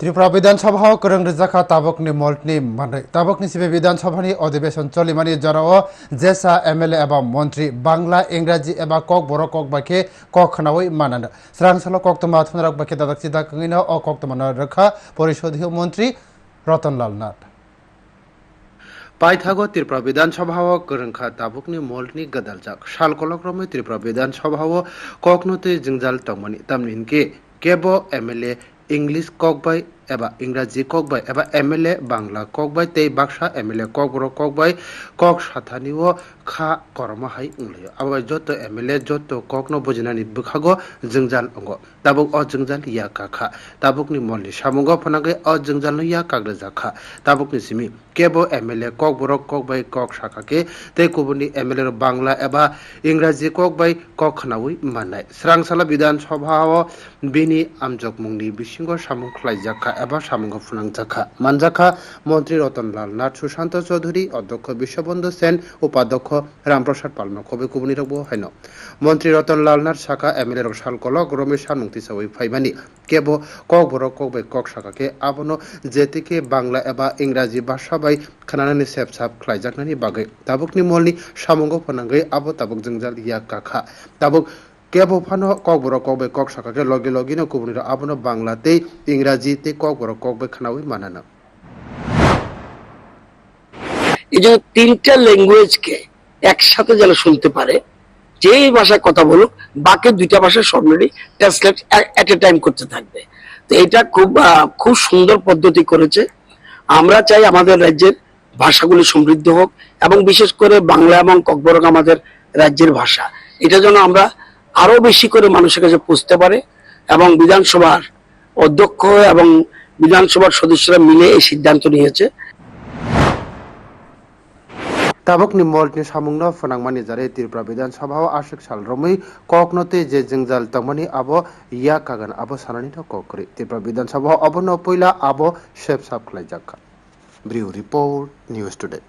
ত্রিপুরা ત્રિપુરા વિધાનસભા કરંગ જખા તાબકની મોલ્ટની મને તાબકની સિવે વિધાનસભાની અધિવેશન ચલિમાની જરાઓ જેસા એમએલએ એબા મંત્રી બાંગ્લા ઇংরাজি এবা কক, বড় কক বাকি কক খানাওই মানান। স্রাংসালো কক তো মাথন রক বাকি দাদা চিদা কঙ্গিন ও কক তো মানা রাখা পরিষদীয় মন্ত্রী রতনলাল নাথ। পাইথাগো ত্রিপুরা বিধানসভা করংখা তাবুকনি, মল্টনি গদালজাক সালকলক্রমে ত্রিপুরা বিধানসভা ককনতে জিংজাল তংমানি। তামনিনকে কেব এমএলএ इंग्लिश ककबाय एबा इंराजी ककबाय एबा एमएलए बांला ककबाय तै बाक्सा एमएलए ककबर ककबाय कक साथानिओ खा करमाहाय उंलायो आबाय जत एमएलए जत ककनो बुजिनानि बुखागो जिंजाल अंगो ताबुक अ जिंजाल या काखा ताबुकनि मलनि सामुंगो फनागै अ जिंजाल या काग्रजाखा ताबुकनि सिमी केबो एमएलए कक बरक कक बाय कक साखाके तै कुबुनि एमएलए बांला एबा इंराजी कक बाय कक खनावै माननाय स्रांसाला विधानसभाव बिनि आमजक मुंनि बिसिंग सामुं ख्लायजाखा এবার সামগ্র ফুনাংজাখা মানজাখা মন্ত্রী রতনলাল নাথ, সুশান্ত চৌধুরী, অধ্যক্ষ বিশ্ববন্ধু সেন, উপাধ্যক্ষ রামপ্রসাদ পালন কবি কুবনিরব হয়ন মন্ত্রী রতনলাল নাথ, শাখা এম এল এ রসাল কলক, রমেশ মুক্তি সাবই ফাইমানি, কেব কক বড় কক বাই কক শাখাকে আবনো জেতিকে বাংলা এবা ইংরাজি ভাষা বাই খানানি সেব সাব খ্লাইজাকনানি বাগে। তাবুকনি মলনি সামগ্র ফোনাঙ্গৈ আবো তাবুক জঞ্জাল ইয়া কাখা। তাবুক কেবো ফানো কক বড় কক বাই কক শাখাকে লগে লগিনো কুবনির আবনো বাংলাতেই ইংরাজিতে কক বড় কক বাই খানাউই মানানা। এই জন্য তিনটা ল্যাঙ্গুয়েজকে একসাথে যেন শুনতে পারে, যেই ভাষায় কথা বলুক, বাকি দুইটা ভাষা সবমিলি ট্রান্সলেট এট এ টাইম করতে থাকবে। তো এটা খুব খুব সুন্দর পদ্ধতি করেছে। আমরা চাই আমাদের রাজ্যের ভাষাগুলি সমৃদ্ধ হোক এবং বিশেষ করে বাংলা এবং ককবরক আমাদের রাজ্যের ভাষা। এটা যেন আমরা আরো বেশি করে মানুষের কাছে পৌঁছতে পারে এবং বিধানসভার অধ্যক্ষ এবং বিধানসভার সদস্যরা মিলে এই সিদ্ধান্ত নিয়েছে ताबुकनि मल्टनि सामुंनो फोनांमानि जारे त्रिपुरा विधानसभाव आशिक साल रमै ककनते जे जोंजाल तंमानि आबो या कागन आबो सानानि तो ककरि त्रिपुरा विधानसभाव अबनो पहिला आबो सेब साब ख्लाइजाखा ब्रिउ रिपोर्ट न्यूज टुडे